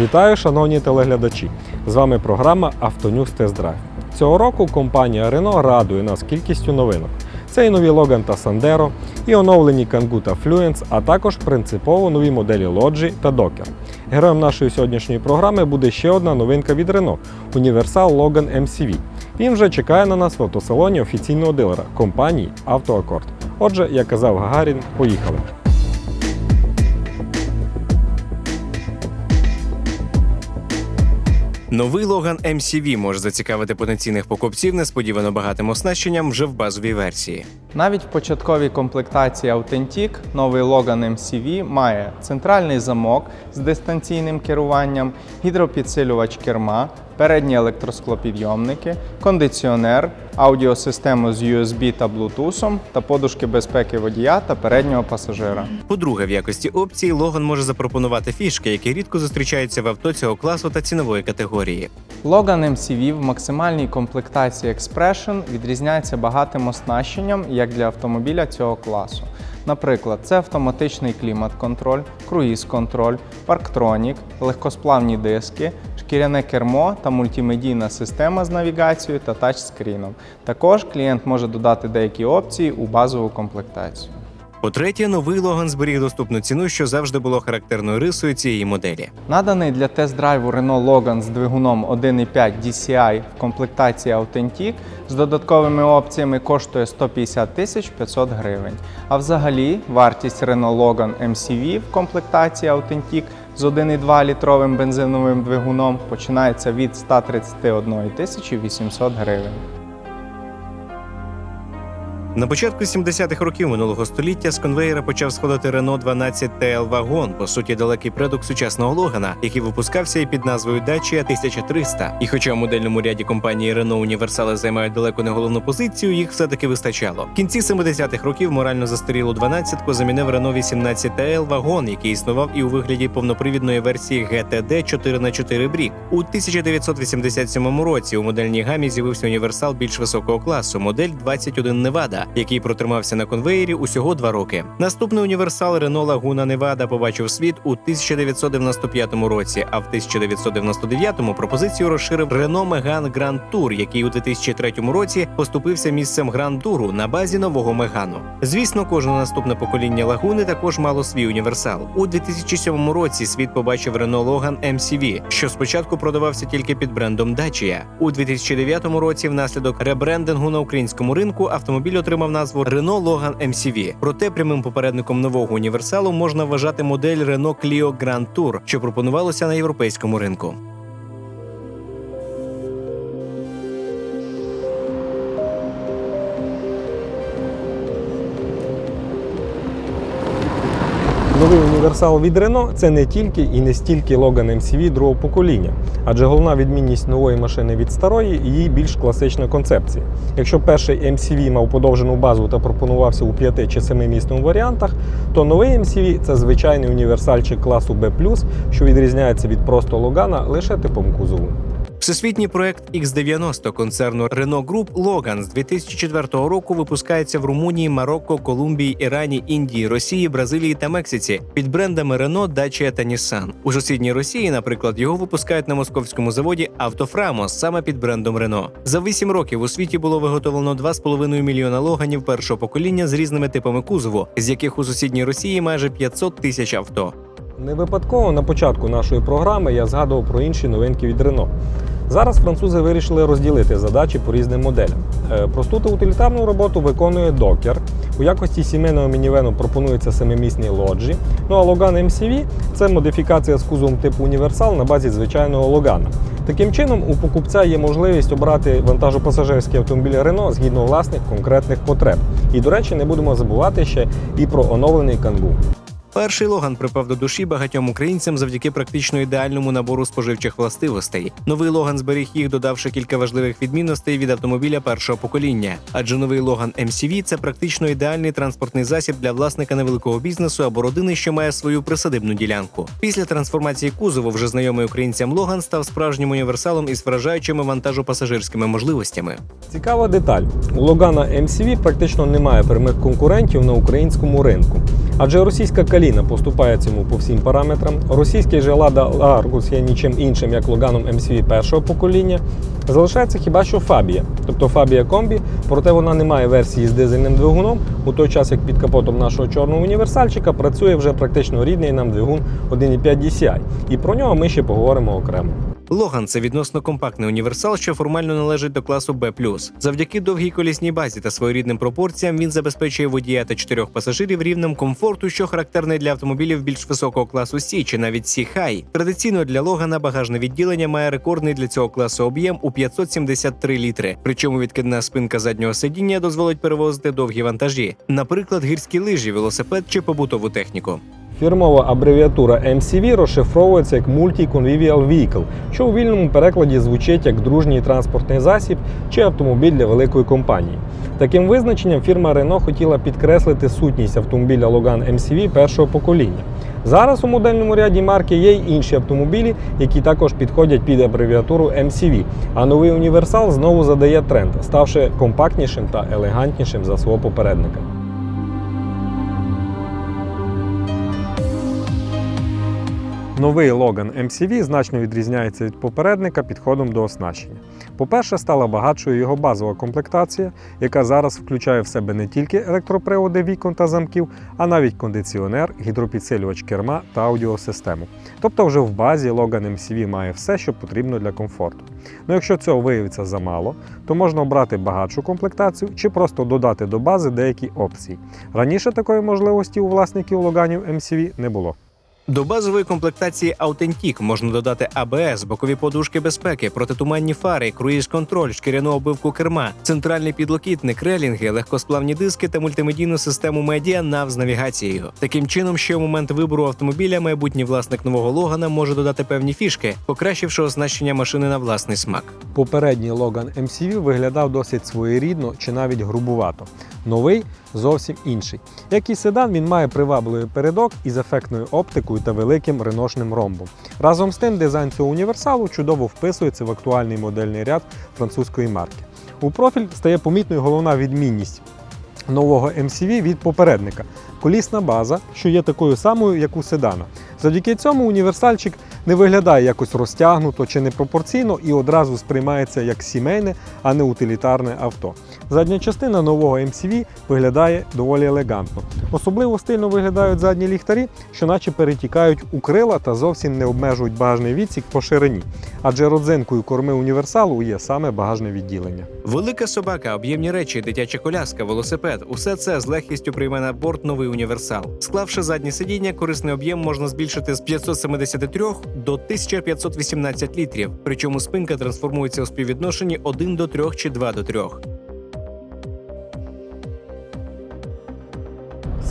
Вітаю, шановні телеглядачі! З вами програма Автонюс Тест Драйв. Цього року компанія Renault радує нас кількістю новинок. Це і нові Logan та Sandero, і оновлені Kangoo та Fluence, а також принципово нові моделі Lodge та Docker. Героєм нашої сьогоднішньої програми буде ще одна новинка від Renault – Universal Logan MCV. Він вже чекає на нас в автосалоні офіційного дилера компанії «Автоакорд». Отже, як казав Гагарін, поїхали. Новий Logan MCV може зацікавити потенційних покупців несподівано багатим оснащенням вже в базовій версії. Навіть в початковій комплектації Authentic новий Logan MCV має центральний замок з дистанційним керуванням, гідропідсилювач керма, передні електросклопідйомники, кондиціонер, аудіосистему з USB та Bluetooth та подушки безпеки водія та переднього пасажира. По-друге, в якості опції Logan може запропонувати фішки, які рідко зустрічаються в авто цього класу та цінової категорії. Logan MCV в максимальній комплектації Expression відрізняється багатим оснащенням як для автомобіля цього класу. Наприклад, це автоматичний клімат-контроль, круїз-контроль, парктронік, легкосплавні диски, шкіряне кермо та мультимедійна система з навігацією та тачскріном. Також клієнт може додати деякі опції у базову комплектацію. По-третє, новий Logan зберіг доступну ціну, що завжди було характерною рисою цієї моделі. Наданий для тест-драйву Renault Logan з двигуном 1.5 DCI в комплектації Authentic з додатковими опціями коштує 150 тисяч 500 гривень. А взагалі вартість Renault Logan MCV в комплектації Authentic з 1,2 літровим бензиновим двигуном починається від 131 тисячі 800 гривень. На початку 70-х років минулого століття з конвеєра почав сходити Renault 12 TL Wagon, по суті, далекий предок сучасного Логана, який випускався і під назвою Dacia 1300. І хоча в модельному ряді компанії Renault універсали займають далеко не головну позицію, їх все-таки вистачало. В кінці 70-х років морально застарілу 12-ку замінив Renault 18 TL Wagon, який існував і у вигляді повнопривідної версії GTD 4х4 брік. У 1987 році у модельній гамі з'явився універсал більш високого класу, модель 21 Nevada, який протримався на конвеєрі усього два роки. Наступний універсал Renault Laguna Nevada побачив світ у 1995 році, а в 1999 пропозицію розширив Renault Megane Grand Tour, який у 2003 році поступився місцем Grand Tour на базі нового Мегану. Звісно, кожне наступне покоління Лагуни також мало свій універсал. У 2007 році світ побачив Renault Logan MCV, що спочатку продавався тільки під брендом Dacia. У 2009 році, внаслідок ребрендингу на українському ринку, автомобіль отримав назву Renault Logan MCV. Проте прямим попередником нового універсалу можна вважати модель Renault Clio Grand Tour, що пропонувалося на європейському ринку. Новий універсал від Renault – це не тільки і не стільки Logan MCV другого покоління, адже головна відмінність нової машини від старої її більш класична концепція. Якщо перший MCV мав подовжену базу та пропонувався у 5 чи 7 місному варіантах, то новий MCV – це звичайний універсальчик класу B+, що відрізняється від просто Логана лише типом кузову. Всесвітній проект X90 концерну Renault Group Logan з 2004 року випускається в Румунії, Марокко, Колумбії, Ірані, Індії, Росії, Бразилії та Мексиці під брендами Renault, Dacia та Nissan. У сусідній Росії, наприклад, його випускають на московському заводі Автофрамос саме під брендом Renault. За 8 років у світі було виготовлено 2,5 мільйона логанів першого покоління з різними типами кузову, з яких у сусідній Росії майже 500 тисяч авто. Не випадково на початку нашої програми я згадував про інші новинки від Renault. Зараз французи вирішили розділити задачі по різним моделям. Е, Просту та утилітарну роботу виконує Docker. У якості сімейного мінівену пропонується семимісний лоджі. Ну а Logan MCV – це модифікація з кузовом типу універсал на базі звичайного Логана. Таким чином, у покупця є можливість обрати вантажопасажирський автомобіль Renault згідно власних конкретних потреб. І, до речі, не будемо забувати ще і про оновлений Kangoo. Перший Логан припав до душі багатьом українцям завдяки практично ідеальному набору споживчих властивостей. Новий Логан зберіг їх, додавши кілька важливих відмінностей від автомобіля першого покоління. Адже новий Логан MCV – це практично ідеальний транспортний засіб для власника невеликого бізнесу або родини, що має свою присадибну ділянку. Після трансформації кузову вже знайомий українцям Логан став справжнім універсалом із вражаючими вантажопасажирськими можливостями. Цікава деталь. У Логана MCV практично немає прямих конкурентів на українському ринку. Адже російська каліна поступає цьому по всім параметрам. Російський же Лада Аргус є нічим іншим, як Логаном MCV першого покоління. Залишається хіба що Фабія, тобто Фабія Комбі, проте вона не має версії з дизельним двигуном, у той час як під капотом нашого чорного універсальчика працює вже практично рідний нам двигун 1.5 DCI. І про нього ми ще поговоримо окремо. Логан це відносно компактний універсал, що формально належить до класу B+. Завдяки довгій колісній базі та своєрідним пропорціям він забезпечує водія та чотирьох пасажирів рівнем комфорту, що характерний для автомобілів більш високого класу C чи навіть C-Хай. Традиційно для Логана багажне відділення має рекордний для цього класу об'єм у 573 літри. Причому відкидна спинка заднього сидіння дозволить перевозити довгі вантажі, наприклад, гірські лижі, велосипед чи побутову техніку. Фірмова абревіатура MCV розшифровується як Multi-Convivial Vehicle, що у вільному перекладі звучить як дружній транспортний засіб чи автомобіль для великої компанії. Таким визначенням фірма Renault хотіла підкреслити сутність автомобіля Logan MCV першого покоління. Зараз у модельному ряді марки є й інші автомобілі, які також підходять під абревіатуру MCV. А новий універсал знову задає тренд, ставши компактнішим та елегантнішим за свого попередника. Новий Logan MCV значно відрізняється від попередника підходом до оснащення. По-перше, стала багатшою його базова комплектація, яка зараз включає в себе не тільки електроприводи вікон та замків, а навіть кондиціонер, гідропідсилювач керма та аудіосистему. Тобто, вже в базі Logan MCV має все, що потрібно для комфорту. Ну якщо цього виявиться замало, то можна обрати багатшу комплектацію чи просто додати до бази деякі опції. Раніше такої можливості у власників Логанів MCV не було. До базової комплектації Authentic можна додати АБС, бокові подушки безпеки, протитуманні фари, круїз-контроль, шкіряну обивку керма, центральний підлокітник, релінги, легкосплавні диски та мультимедійну систему медіа NAV з навігацією. Таким чином, ще у момент вибору автомобіля майбутній власник нового Логана може додати певні фішки, покращивши оснащення машини на власний смак. Попередній Logan MCV виглядав досить своєрідно чи навіть грубувато. Новий зовсім інший. Як і седан, він має привабливий передок із ефектною оптикою та великим реношним ромбом. Разом з тим, дизайн цього універсалу чудово вписується в актуальний модельний ряд французької марки. У профіль стає помітною головна відмінність нового MCV від попередника колісна база, що є такою самою, як у седана. Завдяки цьому універсальчик не виглядає якось розтягнуто чи непропорційно і одразу сприймається як сімейне, а не утилітарне авто. Задня частина нового MCV виглядає доволі елегантно. Особливо стильно виглядають задні ліхтарі, що наче перетікають у крила та зовсім не обмежують багажний відсік по ширині, адже родзинкою корми універсалу є саме багажне відділення. Велика собака, об'ємні речі, дитяча коляска, велосипед усе це з легкістю прийме на борт новий універсал. Склавши заднє сидіння, корисний об'єм можна збільшити з 573 до 1518 літрів. Причому спинка трансформується у співвідношенні 1 до 3 чи 2 до 3.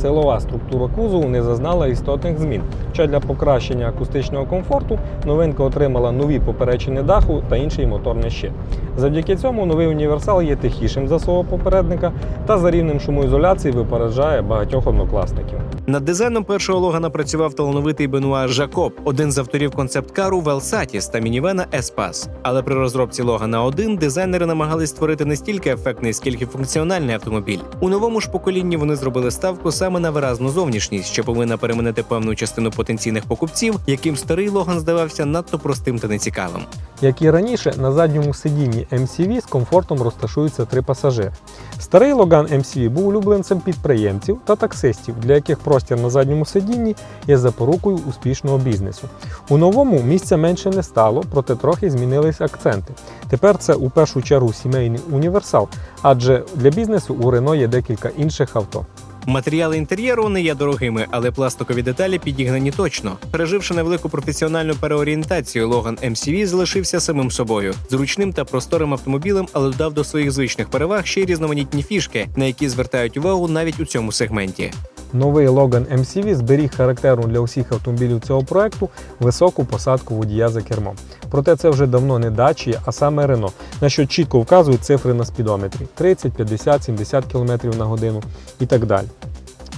Силова структура кузову не зазнала істотних змін. Що для покращення акустичного комфорту новинка отримала нові поперечини даху та інший моторний щит. Завдяки цьому новий універсал є тихішим за свого попередника та за рівнем шумоізоляції випереджає багатьох однокласників. Над дизайном першого Логана працював талановитий Бенуа Жакоб, один з авторів концепт-кару Велсатіс та мінівена Еспас. Але при розробці Логана 1 дизайнери намагались створити не стільки ефектний, скільки функціональний автомобіль. У новому ж поколінні вони зробили ставку саме на виразну зовнішність, що повинна переманити певну частину потенційних покупців, яким старий Логан здавався надто простим та нецікавим. Як і раніше, на задньому сидінні MCV з комфортом розташуються три пасажири. Старий Logan MCV був улюбленцем підприємців та таксистів, для яких простір на задньому сидінні є запорукою успішного бізнесу. У новому місця менше не стало, проте трохи змінились акценти. Тепер це у першу чергу сімейний універсал, адже для бізнесу у Renault є декілька інших авто. Матеріали інтер'єру не є дорогими, але пластикові деталі підігнані точно. Переживши невелику професіональну переорієнтацію, Logan MCV залишився самим собою, зручним та просторим автомобілем, але додав до своїх звичних переваг ще й різноманітні фішки, на які звертають увагу навіть у цьому сегменті. Новий Logan MCV зберіг характерну для усіх автомобілів цього проекту високу посадку водія за кермом. Проте це вже давно не Dacia, а саме Renault, на що чітко вказують цифри на спідометрі 30, 50, 70 км на годину і так далі.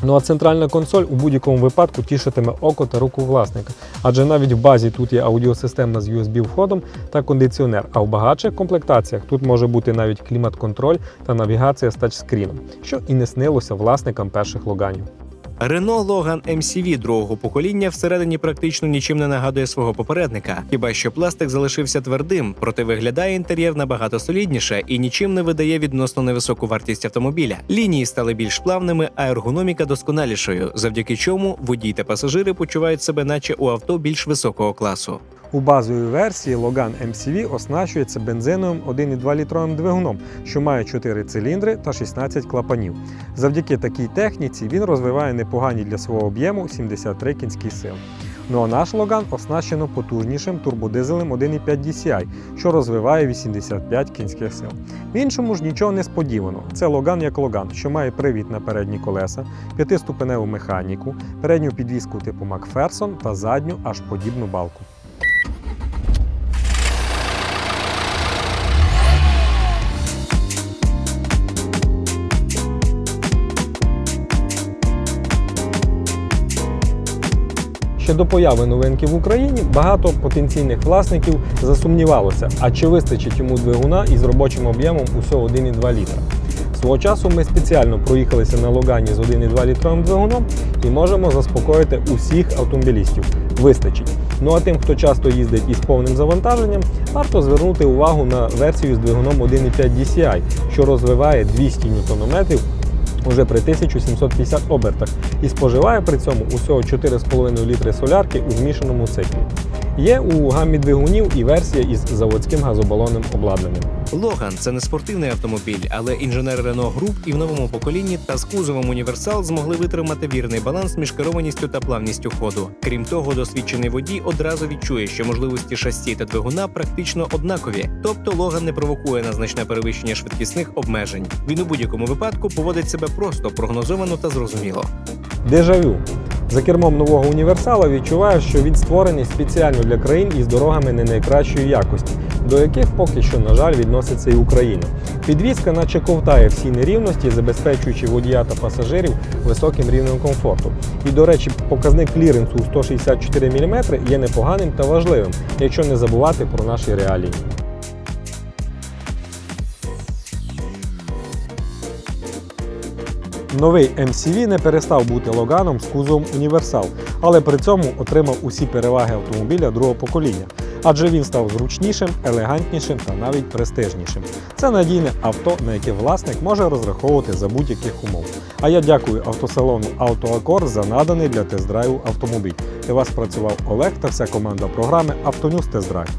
Ну а центральна консоль у будь-якому випадку тішитиме око та руку власника, адже навіть в базі тут є аудіосистема з USB входом та кондиціонер, а в багатших комплектаціях тут може бути навіть клімат-контроль та навігація з тачскріном, що і не снилося власникам перших логанів. Renault Логан MCV другого покоління всередині практично нічим не нагадує свого попередника, хіба що пластик залишився твердим, проте виглядає інтер'єр набагато солідніше і нічим не видає відносно невисоку вартість автомобіля. Лінії стали більш плавними, а ергономіка досконалішою, завдяки чому водій та пасажири почувають себе, наче у авто більш високого класу. У базовій версії Logan MCV оснащується бензиновим 1,2 літровим двигуном, що має 4 циліндри та 16 клапанів. Завдяки такій техніці він розвиває непогані для свого об'єму 73 кінські сили. Ну а наш Logan оснащено потужнішим турбодизелем 1,5 DCI, що розвиває 85 кінських сил. В іншому ж нічого не сподівано. Це Logan як Logan, що має привід на передні колеса, п'ятиступеневу механіку, передню підвіску типу McPherson та задню аж подібну балку. Ще до появи новинки в Україні багато потенційних власників засумнівалося, а чи вистачить йому двигуна із робочим об'ємом усього 1,2 літра. Свого часу ми спеціально проїхалися на Логані з 1,2 літровим двигуном і можемо заспокоїти усіх автомобілістів. Вистачить. Ну а тим, хто часто їздить із повним завантаженням, варто звернути увагу на версію з двигуном 1,5 DCI, що розвиває 200 Нм уже при 1750 обертах і споживає при цьому усього 4,5 літри солярки у змішаному циклі. Є у гаммі двигунів і версія із заводським газобалонним обладнанням. Логан це не спортивний автомобіль, але інженери Renault Group і в новому поколінні та з кузовом універсал змогли витримати вірний баланс між керованістю та плавністю ходу. Крім того, досвідчений водій одразу відчує, що можливості шасі та двигуна практично однакові, тобто Логан не провокує на значне перевищення швидкісних обмежень. Він у будь-якому випадку поводить себе просто прогнозовано та зрозуміло. Дежавю. За кермом нового універсала відчуваю, що він створений спеціально для країн із дорогами не найкращої якості, до яких поки що, на жаль, відноситься і Україна. Підвізка наче ковтає всі нерівності, забезпечуючи водія та пасажирів високим рівнем комфорту. І, до речі, показник кліренсу у 164 мм є непоганим та важливим, якщо не забувати про наші реалії. Новий MCV не перестав бути логаном з кузовом універсал, але при цьому отримав усі переваги автомобіля другого покоління, адже він став зручнішим, елегантнішим та навіть престижнішим. Це надійне авто, на яке власник може розраховувати за будь-яких умов. А я дякую автосалону «Автоакор» за наданий для тест-драйву автомобіль. Для вас працював Олег та вся команда програми «Автонюз Тест-драйв».